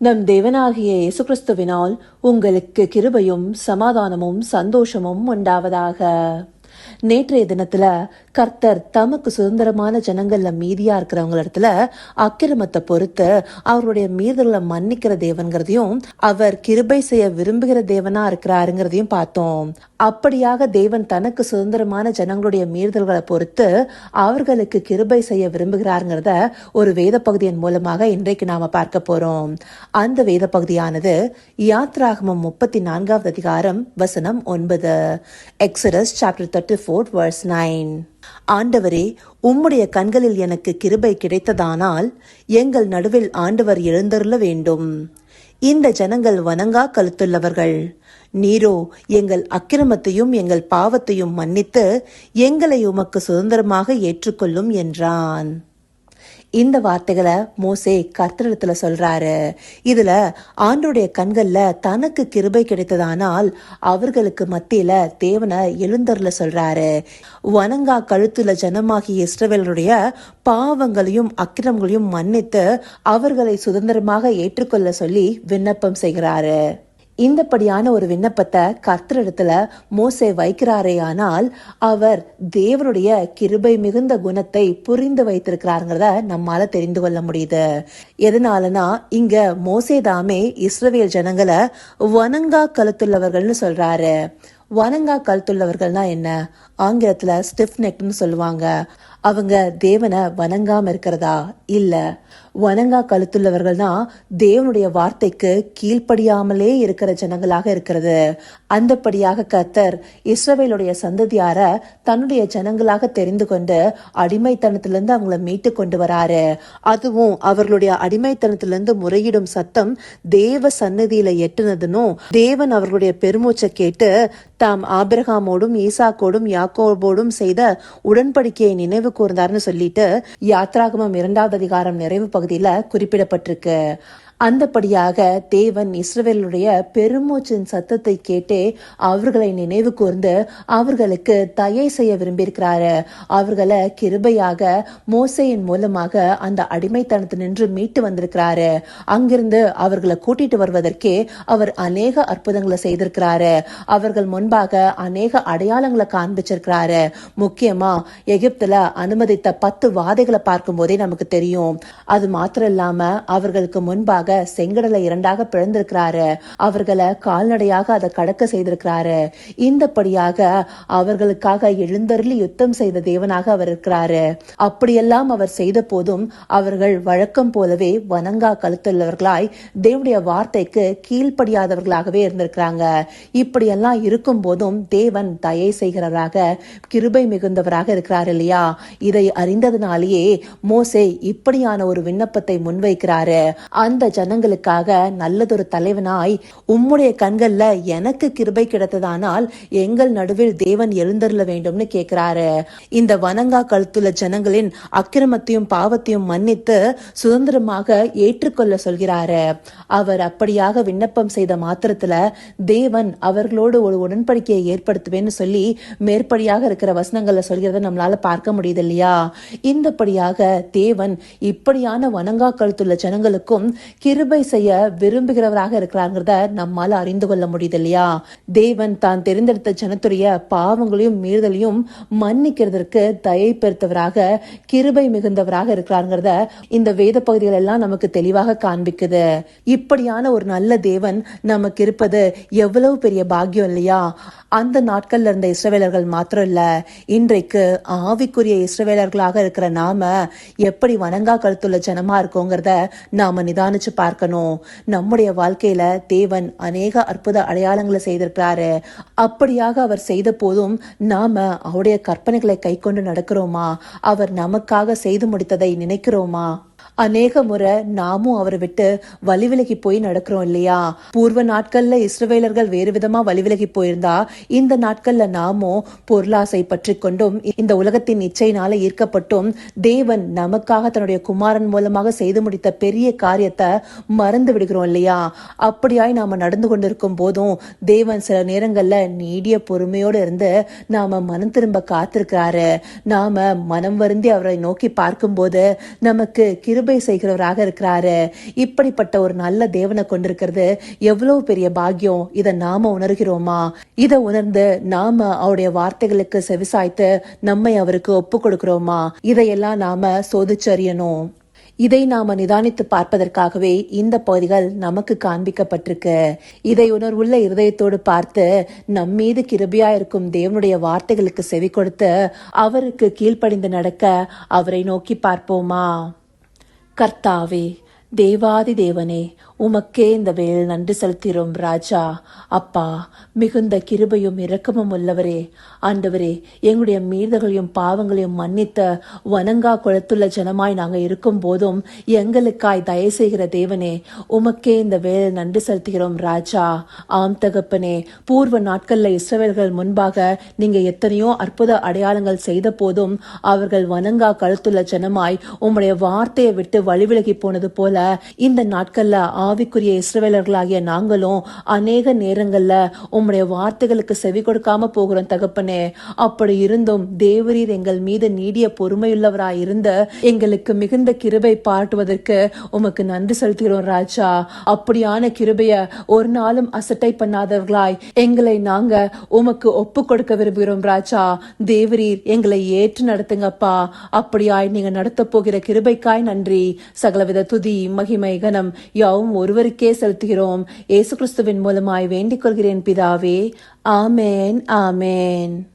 நம் தேவனாகிய இயேசு கிறிஸ்துவினால் உங்களுக்கு கிருபையும் சமாதானமும் சந்தோஷமும் உண்டாவதாக. நேற்றைய தினத்துல கர்த்தர் தமக்கு சுதந்திரமான ஜனங்கள்ல மீதியா இருக்கிறவங்க இடத்துல அக்கிரமத்தை பொறுத்து அவருடைய மீதல்களை மன்னிக்கிற தேவன்கிறதையும் அவர் கிருபை செய்ய விரும்புகிற தேவனா இருக்கிறாருங்கிறதையும் பார்த்தோம். அப்படியாக தேவன் தனக்கு சுதந்திரமான ஜனங்களுடைய மீறுதல்களை பொறுத்து அவர்களுக்கு கிருபை செய்ய விரும்புகிறாருங்கிறத ஒரு வேத பகுதியின் மூலமாக இன்றைக்கு நாம பார்க்க போறோம். அந்த வேத பகுதியானது யாத்ராகமம் முப்பத்தி நான்காவது அதிகாரம் வசனம் ஒன்பது. Exodus chapter thirty four verse nine ஆண்டவரே உம்முடைய கண்களில் எனக்கு கிருபை கிடைத்ததானால் எங்கள் நடுவில் ஆண்டவர் எழுந்தருள வேண்டும். இந்த ஜனங்கள் வணங்கா கழுத்துள்ளவர்கள். நீரோ எங்கள் அக்கிரமத்தையும் எங்கள் பாவத்தையும் மன்னித்து எங்களை உமக்கு சுதந்திரமாக ஏற்றுக்கொள்ளும் என்றான். இந்த வார்த்தைகளை மோசே கர்த்தரிடத்துல சொல்றாரு. இதுல ஆண்டோடைய கண்கள்ல தனக்கு கிருபை கிடைத்ததானால் அவர்களுக்கு மத்தியில தேவனை எழுந்தர்ல சொல்றாரு. வணங்கா கழுத்துல ஜனமாகிய இஸ்ரவேலருடைய பாவங்களையும் அக்கிரமங்களையும் மன்னித்து அவர்களை சுதந்திரமாக ஏற்றுக்கொள்ள சொல்லி விண்ணப்பம் செய்கிறாரு. இந்தப்படியான ஒரு விண்ணப்பத்தை கர்த்தரிடத்துல மோசே வைக்கிறாரே ஆனால் அவர் தேவனுடைய கிருபை மிகுந்த குணத்தை புரிந்து வைத்திருக்கிறாருங்கிறத நம்மால தெரிந்து கொள்ள முடியுது. எதனாலனா இங்க மோசே தாமே இஸ்ரவேல் ஜனங்களை வனங்கா கழுத்துள்ளவர்கள்னு சொல்றாரு. வனங்கா கழுத்துள்ளவர்கள்னா என்ன? ஆங்கிலத்துல ஸ்டிஃப் நெக்னு சொல்லுவாங்க. அவங்க தேவனை வணங்காம இருக்கிறதா? இல்ல வணங்கா கழுத்துள்ளவர்கள் தான் தேவனுடைய வார்த்தைக்கு கீழ்ப்படியாமலே இருக்கிற ஜனங்களாக இருக்கிறது. அந்தப்படியாக கத்தர் இஸ்ரவேலுடைய சந்ததியார தன்னுடைய ஜனங்களாக தெரிந்து கொண்டு அடிமைத்தனத்திலிருந்து அவங்கள மீட்டு கொண்டு வராரு. அதுவும் அவர்களுடைய அடிமைத்தனத்திலிருந்து முறையிடும் சத்தம் தேவ சன்னதியில எட்டுனதுனும் தேவன் அவர்களுடைய பெருமூச்சை கேட்டு தாம் ஆபிரகாமோடும் ஈசாக்கோடும் யாக்கோபோடும் செய்த உடன்படிக்கையை நினைவு கூர்ந்தார்னு சொல்லிட்டு யாத்ராகமம் இரண்டாவது அதிகாரம் நிறைவு பகுதியில குறிப்பிடப்பட்டிருக்கு. அந்தபடியாக தேவன் இஸ்ரவேலுடைய பெருமூச்சின் சத்தத்தை கேட்டே அவர்களை நினைவு கூர்ந்து அவர்களுக்கு தயை செய்ய விரும்பியிருக்கிறாரு. அவர்களை கிருபையாக மோசையின் மூலமாக அந்த அடிமைத்தனத்து நின்று மீட்டு வந்திருக்கிறாரு. அங்கிருந்து அவர்களை கூட்டிட்டு வருவதற்கே அவர் அநேக அற்புதங்களை செய்திருக்கிறாரு. அவர்கள் முன்பாக அநேக அடையாளங்களை காண்பிச்சிருக்கிறாரு. முக்கியமா எகிப்துல அனுமதித்த பத்து வாதைகளை பார்க்கும் போதே நமக்கு தெரியும். அது மாத்திரம் இல்லாம அவர்களுக்கு முன்பாக செங்கடலை இரண்டாக பிளந்திருக்கிறாரு. அவர்களை கால்நடையாக அதை கடக்க செய்திருக்கிறாரு. இந்தபடியாக அவர்களுக்காக எழுந்தருளி யுத்தம் செய்த தேவனாக அவர் இருக்கிறாரு. அப்படியெல்லாம் அவர் செய்த போதும் அவர்கள் வழக்கம் போலவே வணங்கா கழுத்துள்ளவர்களாய் தேவனுடைய வார்த்தைக்கு கீழ்ப்படியாதவர்களாகவே இருந்திருக்கிறாங்க. இப்படியெல்லாம் இருக்கும் போதும் தேவன் தயை செய்கிறவராக கிருபை மிகுந்தவராக இருக்கிறார் இல்லையா? இதை அறிந்ததுனாலேயே மோசே இப்படியான ஒரு விண்ணப்பத்தை முன்வைக்கிறாரு. அந்த ஜனங்களுக்காக நல்லதொரு தலைவனாய் உம்முடைய கண்கள்ல எனக்கு கிருபை கிடைத்ததானால் எங்கள் நடுவில் தேவன் எழுந்தருள வேண்டும்னு கேக்குறாரு. இந்த வனங்கா கழுத்துள்ள ஜனங்களின் அக்கிரமத்தையும் பாவத்தையும் மன்னித்து சுதந்திரமாக ஏற்றுக்கொள்ள சொல்கிறாரு. அவர் அப்படியாக விண்ணப்பம் செய்த மாத்திரத்துல தேவன் அவர்களோடு ஒரு உடன்படிக்கையை ஏற்படுத்துவேன்னு சொல்லி மேற்படியாக இருக்கிற வசனங்கள்ல சொல்கிறத நம்மளால பார்க்க முடியுது இல்லையா இந்தபடியாக தேவன் இப்படியான வணங்கா கழுத்துள்ள ஜனங்களுக்கும் கிருபை செய்ய விரும்புகிறவராக இருக்கிறாங்கிறத நம்மால அறிந்து கொள்ள முடியுது இல்லையா தேவன் தான் தெரிந்தெடுத்த ஜனத்துடைய பாவங்களையும் மீறுதலையும் மன்னிக்கிறதற்கு தயை பெருத்தவராக கிருபை மிகுந்தவராக இருக்கிறாங்கிறத இந்த வேத பகுதிகள் எல்லாம் நமக்கு தெளிவாக காண்பிக்குது. இப்படியான ஒரு நல்ல தேவன் நமக்கு இருப்பது எவ்வளவு பெரிய பாக்கியம் இல்லையா? அந்த நாட்கள்ல இருந்த இஸ்ரவேலர்கள் மாத்திரம் இல்ல இன்றைக்கு ஆவிக்குரிய இஸ்ரவேலர்களாக இருக்கிற நாம எப்படி வணங்கா கழுத்துள்ள ஜனமா இருக்கோங்கிறத நாம நிதானிச்சு பார்க்கணும். நம்முடைய வாழ்க்கையில தேவன் அநேக அற்புத அடையாளங்களை செய்திருக்கிறாரு. அப்படியாக அவர் செய்த போதும் நாம அவருடைய கற்பனைகளை கை கொண்டு நடக்கிறோமா? அவர் நமக்காக செய்து முடித்ததை நினைக்கிறோமா? அநேக முறை நாமும் அவரை விட்டு வழி விலகி போய் நடக்கிறோம் இல்லையா? பூர்வ நாட்கள்ல இஸ்ரவேலர்கள் வேறு விதமா வழி விலகி போயிருந்தா இந்த நாட்கள்ல நாமும் பொருளாசை பற்றி கொண்டும் இந்த உலகத்தின் இச்சையினால ஈர்க்கப்பட்டும் தேவன் நமக்காக தன்னுடைய குமாரன் மூலமாக செய்து முடித்த பெரிய காரியத்தை மறந்து விடுகிறோம் இல்லையா? அப்படியாய் நாம நடந்து கொண்டிருக்கும் போதும் தேவன் சில நேரங்கள்ல நீடிய பொறுமையோடு இருந்து நாம மனம் திரும்ப காத்திருக்கிறாரு. நாம மனம் வருந்தி அவரை நோக்கி பார்க்கும்போது நமக்கு கிரு கிருபை செய்கிறவராக இருக்கிறாரு. இப்படிப்பட்ட ஒரு நல்ல தேவனை கொண்டிருக்கிறது எவ்வளவு பெரிய பாக்கியம். இதை நாம உணர்கிறோமா? இதை உணர்ந்து நாம அவருடைய வார்த்தைகளுக்கு செவிசாய்த்து நம்மை அவருக்கு ஒப்பு கொடுக்கிறோமா? இதையெல்லாம் நாம சோதிச்சறியணும். இதை நாம நிதானித்து பார்ப்பதற்காகவே இந்த பகுதிகள் நமக்கு காண்பிக்கப்பட்டிருக்கு. இதை உணர்வுள்ள இருதயத்தோடு பார்த்து நம்மீது கிருபியா இருக்கும் தேவனுடைய வார்த்தைகளுக்கு செவி கொடுத்து அவருக்கு கீழ்ப்படிந்து நடக்க அவரை நோக்கி பார்ப்போமா? கர்த்தாவே தேவாதி தேவனே உமக்கே இந்த வேல் நன்றி செலுத்துகிறோம் ராஜா. அப்பா மிகுந்த கிருபையும் இரக்கமும் உள்ளவரே. ஆண்டவரே எங்களுடைய மீறுதல்களையும் பாவங்களையும் மன்னித்த வனங்கா குளத்துள்ள ஜனமாய் நாங்க இருக்கும் போதும் எங்களுக்காய் தயவு செய்கிற தேவனே உமக்கே இந்த வேலை நன்றி செலுத்துகிறோம் ராஜா. ஆம் தகப்பனே பூர்வ நாட்கள்ல இஸ்ரவேல்கள் முன்பாக நீங்க எத்தனையோ அற்புத அடையாளங்கள் செய்த போதும் அவர்கள் வனங்கா கழுத்துள்ள ஜனமாய் உம்முடைய வார்த்தையை விட்டு வழிவிலகி போனது போல இந்த நாட்கள்ல ஆவிக்குரிய இஸ்ரவேலர்களாகிய நாங்களும் அநேக நேரங்களில் உம்முடைய வார்த்தைகளுக்கு செவி கொடுக்காம போகிறோம் தகப்பனே. அப்படி இருந்தும் தேவரீர் எங்கள் மீது நீடிய பொறுமையுள்ளவராய் இருந்த எங்களுக்கு மிகுந்த கிருபை பாட்டுவதற்கு உமக்கு நன்றி செலுத்துகிறோம் ராஜா. அப்படியான கிருபைய ஒரு நாளும் அசட்டை பண்ணாதவர்களாய் எங்களை நாங்க உமக்கு ஒப்பு கொடுக்க விரும்புகிறோம் ராஜா. தேவரீர் எங்களை ஏற்று நடத்துங்கப்பா. அப்படியாய் நீங்க நடத்த போகிற கிருபைக்காய் நன்றி. சகலவித துதி மகிமை கனம் யாவும் ஒருவருக்கே செலுத்துகிறோம். இயேசு கிறிஸ்துவின் மூலமாய் வேண்டிக் கொள்கிறேன் பிதாவே. ஆமேன் ஆமேன்.